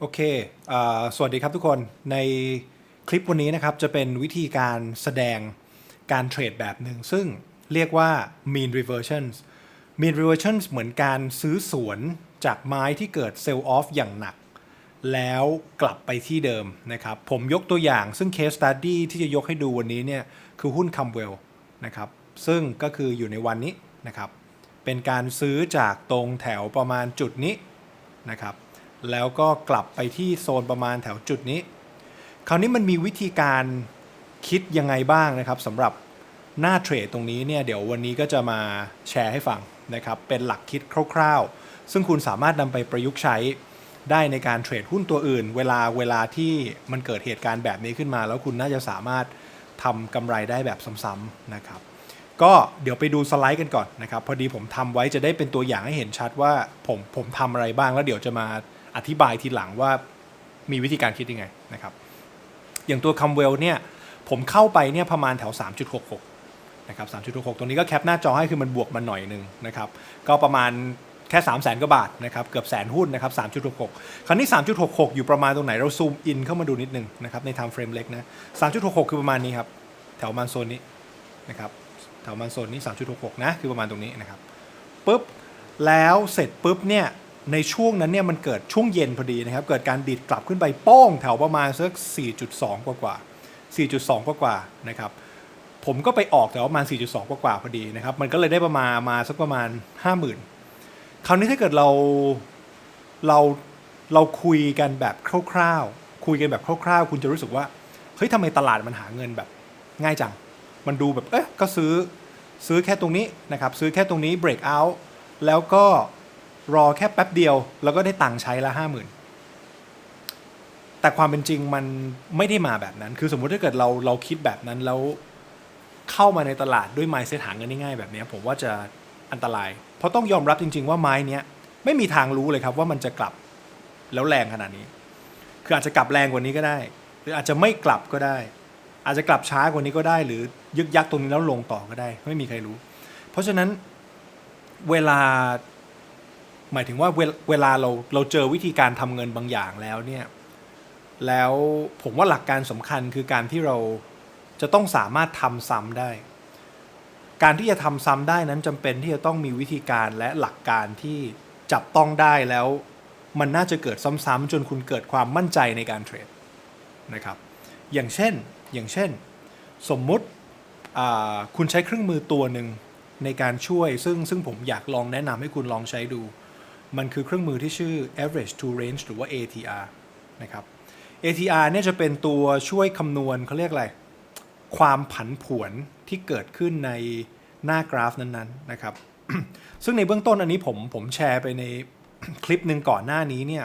โอเคอสวัสดีครับทุกคน ในคลิปวันนี้นะครับจะเป็นวิธีการแสดงการเทรดแบบหนึ่ง ซึ่งเรียกว่า mean reversions mean reversions เหมือนการซื้อสวนจากไม้ที่เกิด sell off อย่างหนัก แล้วกลับไปที่เดิมนะครับ ผมยกตัวอย่างซึ่ง case study ที่จะยกให้ดูวันนี้เนี่ยคือหุ้น c u m w e l l นะครับ ซึ่งก็คืออยู่ในวันนี้นะครับ เป็นการซื้อจากตรงแถวประมาณจุดนี้นะครับ แล้วก็กลับไปที่โซนประมาณแถวจุดนี้ คราวนี้มันมีวิธีการคิดยังไงบ้างนะครับสำหรับหน้าเทรดตรงนี้เนี่ยเดี๋ยววันนี้ก็จะมาแชร์ให้ฟังนะครับเป็นหลักคิดคร่าวๆ ซึ่งคุณสามารถนำไปประยุกต์ใช้ได้ในการเทรดหุ้นตัวอื่น เวลาเวลาที่มันเกิดเหตุการณ์แบบนี้ขึ้นมา แล้วคุณน่าจะสามารถทำกำไรได้แบบซ้ำๆนะครับก็เดี๋ยวไปดูสไลด์กันก่อนนะครับ พอดีผมทำไว้จะได้เป็นตัวอย่างให้เห็นชัดว่าผมผมทำอะไรบ้างแล้วเดี๋ยวจะมา อธิบายทีหลังว่ามีวิธีการคิดยังไงนะครับ อย่างตัวคัมเวลเนี่ยผมเข้าไปเนี่ยประมาณแถว 3.66 นะครับ 3.66 ตรงนี้ก็แคปหน้าจอให้คือมันบวกมาหน่อยหนึ่งนะครับ ก็ประมาณแค่ 3 0 0แสนกว่าบาทนะครับ เกือบแสนหุ้นนะครับ 3.66 คราวนี้ 3.66 อยู่ประมาณตรงไหน เราซูมอินเข้ามาดูนิดนึงนะครับ ใน time frame เล็กนะ 3.66 คือประมาณนี้ครับ แถวมาณโซนนี้นะครับ แถวมาณโซนนี้ 3.66 นะ คือประมาณตรงนี้นะครับ ปุ๊บ แล้วเสร็จปุ๊บเนี่ย ในช่วงนั้นเนี่ยมันเกิดช่วงเย็นพอดีนะครับ เกิดการดีดกลับขึ้นไปโป้งแถวประมาณสัก 4.2 กว่ากว่า4.2 กว่ากว่านะครับ ผมก็ไปออกแถวประมาณ 4.2 กว่ากว่าพอดีนะครับ มันก็เลยได้ประมาณมาสักประมาณ 50,000 คราวนี้ถ้าเกิดเราเราเราคุยกันแบบคร่าวๆ คุยกันแบบคร่าวๆ คุณจะรู้สึกว่า เฮ้ยทำไมตลาดมันหาเงินแบบง่ายจัง มันดูแบบ เอ๊ะ ก็ซื้อซื้อแค่ตรงนี้นะครับ ซื้อแค่ตรงนี้ break out แล้วก็ รอแค่แป๊บเดียว แล้วก็ได้ตังค์ใช้ละห้าหมื่นแต่ความเป็นจริงมันไม่ได้มาแบบนั้น คือสมมุติถ้าเกิดเราเราคิดแบบนั้นแล้วเข้ามาในตลาดด้วย mindset หาเงินง่ายๆแบบนี้ผมว่าจะอันตราย เพราะต้องยอมรับจริง ๆ ว่าไม้เนี้ยไม่มีทางรู้เลยครับว่ามันจะกลับแล้วแรงขนาดนี้ คืออาจจะกลับแรงกว่านี้ก็ได้ หรืออาจจะไม่กลับก็ได้ อาจจะกลับช้ากว่านี้ก็ได้ หรือยึกยักตรงนี้แล้วลงต่อก็ได้ ไม่มีใครรู้ เพราะฉะนั้นเวลา หมายถึงว่าเวลเวลาเราเราเจอวิธีการทำเงินบางอย่างแล้วเนี่ยแล้วผมว่าหลักการสำคัญคือการที่เราจะต้องสามารถทำซ้ำได้ การที่จะทำซ้ำได้นั้นจำเป็นที่จะต้องมีวิธีการและหลักการที่จับต้องได้แล้ว มันน่าจะเกิดซ้ำๆจนคุณเกิดความมั่นใจในการเทรดนะครับ อย่างเช่นอย่างเช่น สมมุติคุณใช้เครื่องมือตัวหนึ่งในการช่วยซึ่งซึ่งผมอยากลองแนะนำให้คุณลองใช้ดู มันคือเครื่องมือที่ชื่อ average to range หรือว่า ATR นะครับ ATR เนี่ยจะเป็นตัวช่วยคำนวณเขาเรียกอะไร ความผันผวนที่เกิดขึ้นในหน้ากราฟนั้นๆนะครับ ซึ่งในเบื้องต้นอันนี้ผมผมแชร์ไปในคลิปหนึ่งก่อนหน้านี้เนี่ย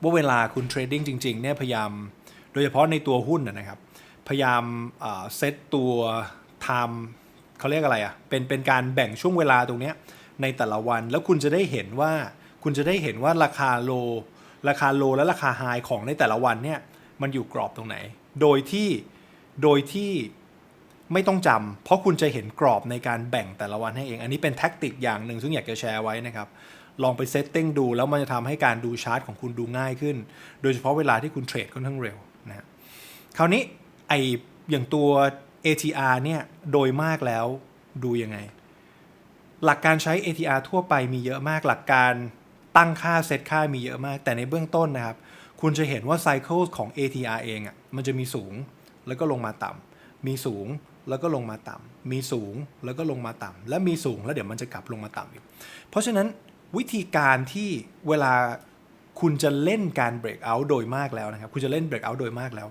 ว่าเวลาคุณเทรดดิ้งจริงๆเนี่ยพยายามโดยเฉพาะในตัวหุ้นนะครับ พยายามเซตตัว time เขาเรียกอะไรอะ่ะเป็นเป็นการแบ่งช่วงเวลาตรงเนี้ย ในแต่ละวัน แล้วคุณจะได้เห็นว่า คุณจะได้เห็นว่าราคาโล ราคาโลและราคาไฮของในแต่ละวันเนี่ยมันอยู่กรอบตรงไหน โดยที่โดยที่ไม่ต้องจำเพราะคุณจะเห็นกรอบในการแบ่งแต่ละวันให้เอง อันนี้เป็นแท็กติกอย่างหนึ่งซึ่งอยากจะแชร์ไว้นะครับ ลองไปเซตติ้งดูแล้วมันจะทำให้การดูชาร์ตของคุณดูง่ายขึ้น โดยเฉพาะเวลาที่คุณเทรดค่อนข้างเร็วนะฮะคราวนี้ไออย่างตัว ATR เนี่ยโดยมากแล้วดูยังไง หลักการใช้ ATR ทั่วไปมีเยอะมากหลักการตั้งค่าเซตค่ามีเยอะมาก แต่ในเบื้องต้นนะครับ คุณจะเห็นว่าไซเคิลของ ATR เองอะ่ะมันจะมีสูงแล้วก็ลงมาต่ำมีสูงแล้วก็ลงมาต่ำมีสูงแล้วก็ลงมาต่ำและมีสูงแล้วเดี๋ยวมันจะกลับลงมาต่ำอีก เพราะฉะนั้นวิธีการที่เวลาคุณจะเล่นการ break out โดยมากแล้วนะครับ คุณจะเล่น break out โดยมากแล้ว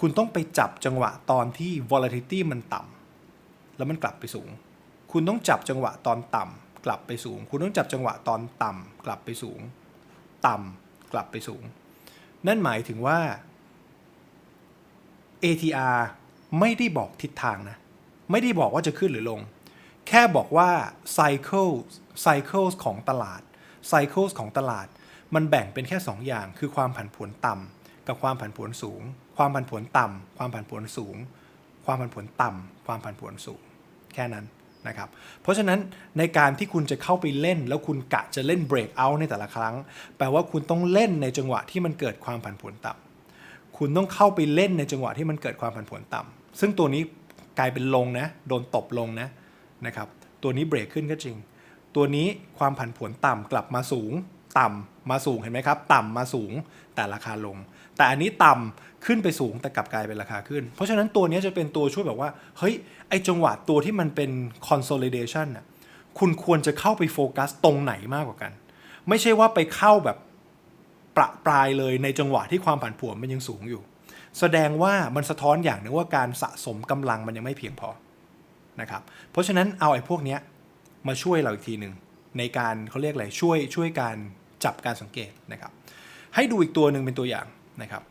คุณต้องไปจับจังหวะตอนที่ volatility มันต่ำแล้วมันกลับไปสูง คุณต้องจับจังหวะตอนต่ำกลับไปสูง คุณต้องจับจังหวะตอนต่ำกลับไปสูง ต่ำกลับไปสูง นั่นหมายถึงว่า ATR ไม่ได้บอกทิศทางนะ ไม่ได้บอกว่าจะขึ้นหรือลง แค่บอกว่า cycle cycles ของตลาด cycles ของตลาด มันแบ่งเป็นแค่ 2 อย่าง คือความผันผวนต่ำกับความผันผวนสูง ความผันผวนต่ำความผันผวนสูง ความผันผวนต่ำความผันผวนสูง แค่นั้น นะครับ เพราะฉะนั้นในการที่คุณจะเข้าไปเล่น แล้วคุณกะจะเล่น break out ในแต่ละครั้ง แปลว่าคุณต้องเล่นในจังหวะที่มันเกิดความผันผวนต่ำคุณต้องเข้าไปเล่นในจังหวะที่มันเกิดความผันผวนต่ำซึ่งตัวนี้กลายเป็นลงนะโดนตบลงนะนะครับตัวนี้เบรกขึ้นก็จริง ตัวนี้ความผันผวนต่ำกลับมาสูง ต่ำมาสูงเห็นไหมครับ ต่ำมาสูงแต่ราคาลง แต่อันนี้ต่ำขึ้นไปสูงแต่กลับกลายเป็นราคาขึ้น เพราะฉะนั้นตัวนี้จะเป็นตัวช่วยแบบว่า เฮ้ย ไอจังหวะตัวที่มันเป็น consolidation น่ะคุณควรจะเข้าไปโฟกัสตรงไหนมากกว่ากัน ไม่ใช่ว่าไปเข้าแบบประปรายเลยในจังหวะที่ความผันผวนมันยังสูงอยู่ แสดงว่ามันสะท้อนอย่างหนึงว่าการสะสมกำลังมันยังไม่เพียงพอนะครับเพราะฉะนั้นเอาไอ้พวกเนี้ยมาช่วยเราอีกทีหนึ่งในการเขาเรียกอะไรช่วยช่วยการ จับการสังเกตนะครับ ให้ดูอีกตัวหนึ่งเป็นตัวอย่างนะครับ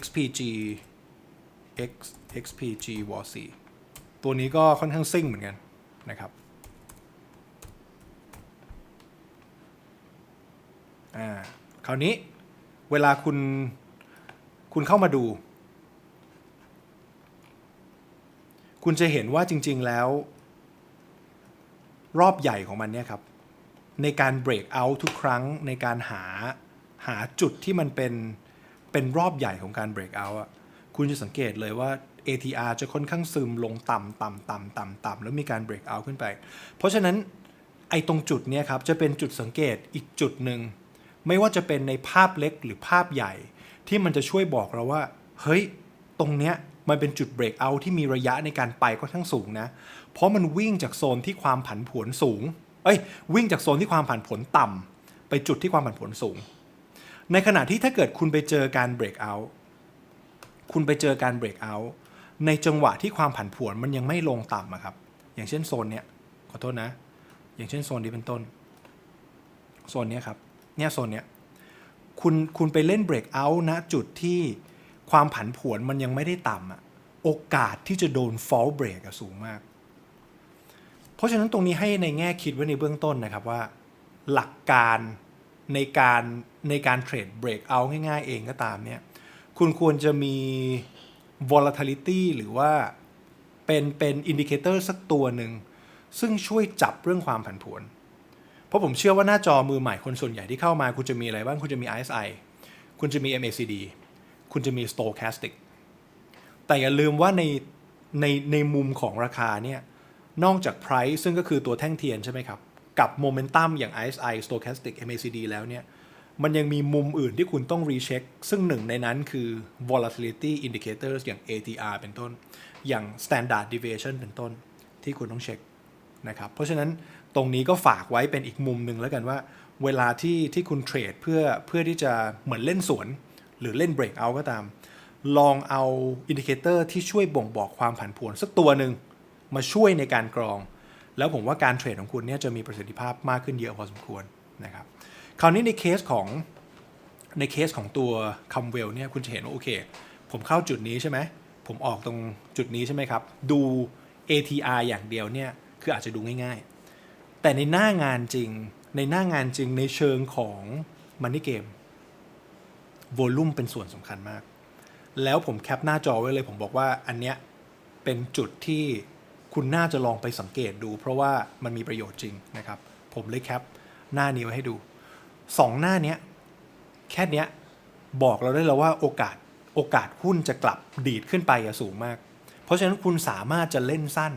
XPG X XPG w a r 4ตัวนี้ก็ค่อนข้างซิ่งเหมือนกันนะครับอ่าคราวนี้เวลาคุณคุณเข้ามาดู คุณจะเห็นว่าจริง ๆแล้ว รอบใหญ่ของมันเนี่ยครับ ในการ break out ทุกครั้งในการหาหาจุดที่มันเป็นเป็นรอบใหญ่ของการ break out อะคุณจะสังเกตเลยว่า ATR จะค่อนข้างซึมลงต่ำต่ำต่ำต่ำต่ำแล้วมีการ break out ขึ้นไป เพราะฉะนั้นไอ้ตรงจุดเนี้ยครับจะเป็นจุดสังเกตอีกจุดหนึ่งไม่ว่าจะเป็นในภาพเล็กหรือภาพใหญ่ ที่มันจะช่วยบอกเราว่า เฮ้ย ตรงเนี้ยมันเป็นจุด break out ที่มีระยะในการไปค่อนข้างสูงนะ เพราะมันวิ่งจากโซนที่ความผันผวนสูง เอ้ยวิ่งจากโซนที่ความผันผวนต่ำไปจุดที่ความผันผวนสูง ในขณะที่ถ้าเกิดคุณไปเจอการ break out คุณไปเจอการ break out ในจังหวะที่ความผันผวนมันยังไม่ลงต่ำอะครับ อย่างเช่นโซนเนี้ยขอโทษนะ อย่างเช่นโซนนี้เป็นต้น โซนเนี้ยครับ เนี่ยโซนเนี้ยคุณคุณไปเล่น break out นะจุดที่ความผันผวนมันยังไม่ได้ต่ำอะโอกาสที่จะโดน fall break อะสูงมาก ราะฉะนั้นตรงนี้ให้ในแง่คิดไว้ในเบื้องต้นนะครับว่า หลักการในการในการเทรด break out ง่ายๆเองก็ตามเนี่ยคุณควรจะมี volatility หรือว่าเป็นเป็นอินดิเคเตอร์สักตัวหนึ่ง ซึ่งช่วยจับเรื่องความผันผวน เพราะผมเชื่อว่าหน้าจอมือใหม่คนส่วนใหญ่ที่เข้ามา คุณจะมีอะไรบ้าง คุณจะมี RSI คุณจะมี MACD คุณจะมี stochastic แต่อย่าลืมว่าในในในมุมของราคาเนี่ย นอกจาก price ซึ่งก็คือตัวแท่งเทียนใช่ไหมครับ กับ momentum อย่าง RSI stochastic MACD แล้วเนี่ย มันยังมีมุมอื่นที่คุณต้อง recheck ซึ่งหนึ่งในนั้นคือ volatility indicators อย่าง ATR เป็นต้น อย่าง standard deviation เป็นต้น ที่คุณต้องเช็คนะครับ เพราะฉะนั้นตรงนี้ก็ฝากไว้เป็นอีกมุมหนึ่งแล้วกันว่า เวลาที่ที่คุณเทรดเพื่อเพื่อที่จะเหมือนเล่นสวน หรือเล่น break out ก็ตาม ลองเอาอินดิเคเตอร์ที่ช่วยบ่งบอกความผันผวนสักตัวหนึ่ง มาช่วยในการกรอง แล้วผมว่าการเทรดของคุณเนี่ยจะมีประสิทธิภาพมากขึ้นเยอะพอสมควรนะครับคราวนี้ในเคสของในเคสของตัวคัมเวลเนี่ยคุณจะเห็นว่าโอเค ผมเข้าจุดนี้ใช่ไหมผมออกตรงจุดนี้ใช่ไหมครับ ดู ATR อย่างเดียวเนี่ยคืออาจจะดูง่ายๆ แต่ในหน้างานจริง ในหน้างานจริงในเชิงของมันนี่เกมโวลูมเป็นส่วนสำคัญมาก แล้วผมแคปหน้าจอไว้เลยผมบอกว่าอันเนี้ยเป็นจุดที่ คุณน่าจะลองไปสังเกตดู เพราะว่ามันมีประโยชน์จริงนะครับ ผมเลยแคปหน้านี้ไว้ให้ดูสองหน้านี้แค่นี้บอกเราได้แล้วว่าโอกาสโอกาสหุ้นจะกลับดีดขึ้นไปอะสูงมาก เพราะฉะนั้นคุณสามารถจะเล่นสั้น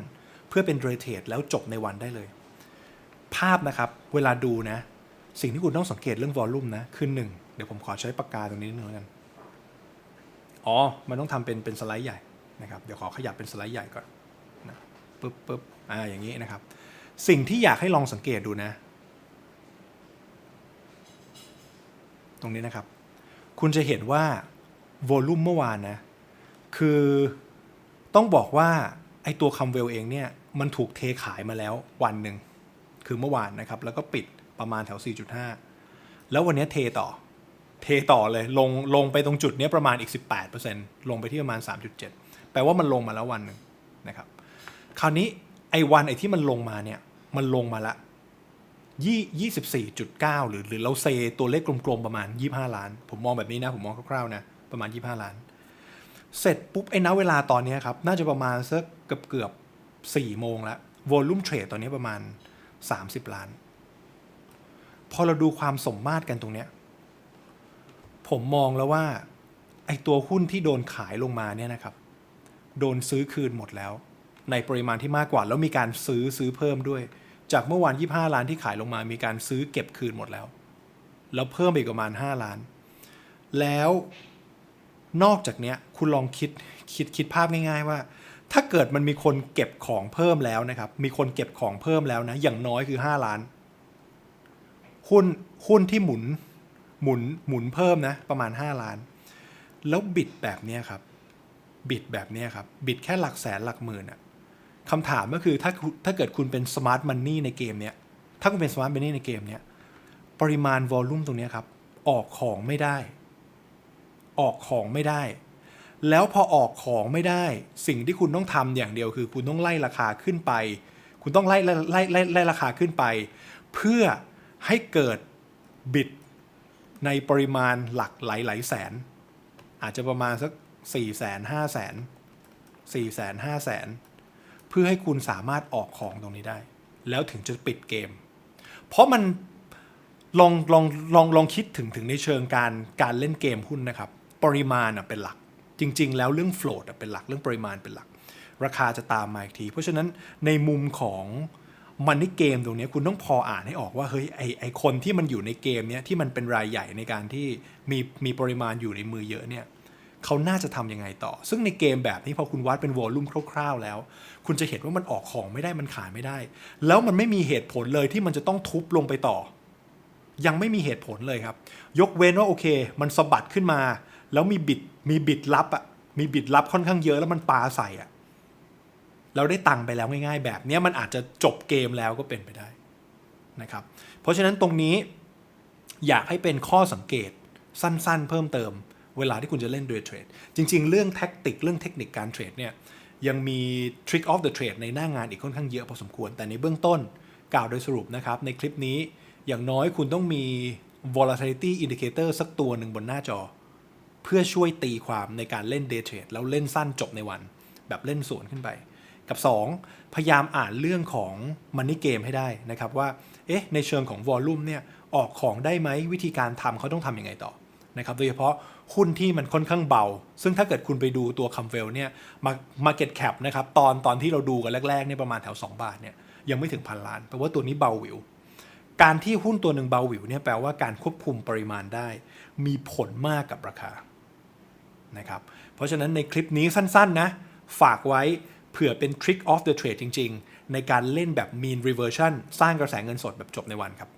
เพื่อเป็นเรเทดแล้วจบในวันได้เลย ภาพนะครับเวลาดูนะ สิ่งที่คุณต้องสังเกตเรื่องวอลลุ่มนะคือหนึ่งเดี๋ยวผมขอใช้ปากกาตรงนี้นิดนึงแล้วกันอ๋อ มันต้องทำเป็นเป็นสไลด์ใหญ่นะครับ เดี๋ยวขอขยับเป็นสไลด์ใหญ่ก่อน ปึ๊บปึ๊บอ่าอย่างนี้นะครับ สิ่งที่อยากให้ลองสังเกตดูนะ ตรงนี้นะครับ คุณจะเห็นว่าโวลุ่มเมื่อวานนะ คือต้องบอกว่า ไอตัวคัมเวลเองเนี่ย มันถูกเทขายมาแล้ววันหนึ่ง คือเมื่อวานนะครับ แล้วก็ปิดประมาณแถว 4.5 แล้ววันนี้เทต่อ เทต่อเลยลงลงไปตรงจุดนี้ประมาณอีก 18%ลงไปที่ประมาณ 3.7 แปลว่ามันลงมาแล้ววันหนึ่งนะครับ คราวนี้ไอ้วันไอ้ที่มันลงมาเนี่ย มันลงมาละยี่24.9หรือหรือเราเซตัวเลขกลมๆ ประมาณ25ล้าน ผมมองแบบนี้นะ ผมมองคร่าวๆนะ ประมาณ25ล้าน เสร็จปุ๊บ ไอ้ณเวลาตอนนี้ครับ น่าจะประมาณสักเกือบเกือบ4โมงล้ววอลลุ่มเทรดตอนนี้ประมาณ30ล้าน พอเราดูความสมมาตรกันตรงเนี้ย ผมมองแล้วว่า ไอ้ตัวหุ้นที่โดนขายลงมาเนี่ยนะครับ โดนซื้อคืนหมดแล้ว ในปริมาณที่มากกว่า แล้วมีการซื้อซื้อเพิ่มด้วย จากเมื่อวาน 25 ล้านที่ขายลงมา มีการซื้อเก็บคืนหมดแล้ว แล้วเพิ่มไปอีกประมาณ 5 ล้าน แล้วนอกจากเนี้ยคุณลองคิดคิดคิดภาพง่าย ๆ ว่า ถ้าเกิดมันมีคนเก็บของเพิ่มแล้วนะครับ มีคนเก็บของเพิ่มแล้วนะอย่างน้อยคือ 5 ล้านหุ้นหุ้นที่หมุนหมุนหมุนเพิ่มนะประมาณ 5 ล้าน แล้วบิดแบบเนี้ยครับบิดแบบนี้ครับ บิดแค่หลักแสนหลักหมื่นอะ คำถามก็คือถ้าถ้าเกิดคุณเป็นสมาร์ทมันนี่ในเกมเนี้ยถ้าคุณเป็นสมาร์ทมันนี่ในเกมเนี้ยปริมาณวอลลุ่มตรงนี้ครับ ออกของไม่ได้ ออกของไม่ได้ แล้วพอออกของไม่ได้ สิ่งที่คุณต้องทำอย่างเดียวคือ คุณต้องไล่ราคาขึ้นไป คุณต้องไล่ไล่ไล่ไล่ไล่ราคาขึ้นไป เพื่อให้เกิดบิดในปริมาณหลักหลายหลายแสน อาจจะประมาณสักสี่แสนห้าแสนสี่แสนห้าแสน พื่อให้คุณสามารถออกของตรงนี้ได้ แล้วถึงจะปิดเกม เพราะมันลองลองลองลองคิดถึงถึงในเชิงการการเล่นเกมหุ้นนะครับ ปริมาณเป็นหลัก จริง ๆ แล้วเรื่องโฟลดเป็นหลักเรื่องปริมาณเป็นหลัก ราคาจะตามมาอีกที เพราะฉะนั้นในมุมของมันนี่เกมตรงนี้คุณต้องพออ่านให้ออกว่าเฮ้ยไอไอคนที่มันอยู่ในเกมเนี้ยที่มันเป็นรายใหญ่ในการที่มีมีปริมาณอยู่ในมือเยอะเนี่ย เขาน่าจะทำยังไงต่อ ซึ่งในเกมแบบนี้พอคุณวัดเป็นวอลลุ่มคร่าวๆแล้ว คุณจะเห็นว่ามันออกของไม่ได้มันขายไม่ได้ แล้วมันไม่มีเหตุผลเลยที่มันจะต้องทุบลงไปต่อ ยังไม่มีเหตุผลเลยครับ ยกเว้นว่าโอเค มันสะบัดขึ้นมา แล้วมีบิดมีบิดลับอะมีบิดลับค่อนข้างเยอะแล้วมันปาใส่อะเราได้ตังค์ไปแล้วง่ายๆ แบบนี้มันอาจจะจบเกมแล้วก็เป็นไปได้นะครับ เพราะฉะนั้นตรงนี้อยากให้เป็นข้อสังเกตสั้นๆ เพิ่มเติม เวลาที่คุณจะเล่น day trade จริง ๆ เรื่องแท็กติกเรื่องเทคนิคการเทรดเนี่ยยังมี trick of the trade ในหน้างานอีกค่อนข้างเยอะพอสมควร แต่ในเบื้องต้นกล่าวโดยสรุปนะครับ ในคลิปนี้อย่างน้อยคุณต้องมี volatility indicator สักตัวหนึ่งบนหน้าจอ เพื่อช่วยตีความในการเล่น day trade แล้วเล่นสั้นจบในวัน แบบเล่นสวนขึ้นไป กับ 2 พยายามอ่านเรื่องของ money game ให้ได้นะครับว่า เอ๊ะ ในเชิงของ volume เนี่ย ออกของได้ไหมวิธีการทำเขาต้องทำยังไงต่อนะครับ โดยเฉพาะ หุ้นที่มันค่อนข้างเบา ซึ่งถ้าเกิดคุณไปดูตัวคัมเวลเนี่ยมา market cap นะครับตอนตอนที่เราดูกันแรกๆเนี่ยประมาณแถว 2 บาทเนี่ยยังไม่ถึงพันล้านแปลว่าตัวนี้เบาหวิว การที่หุ้นตัวหนึ่งเบาหวิวเนี่ยแปลว่าการควบคุมปริมาณได้ มีผลมากกับราคานะครับเพราะฉะนั้นในคลิปนี้สั้นๆนะฝากไว้เผื่อเป็น trick of the trade จริง ๆ ในการเล่นแบบ mean reversion สร้างกระแสเงินสดแบบจบในวันครับ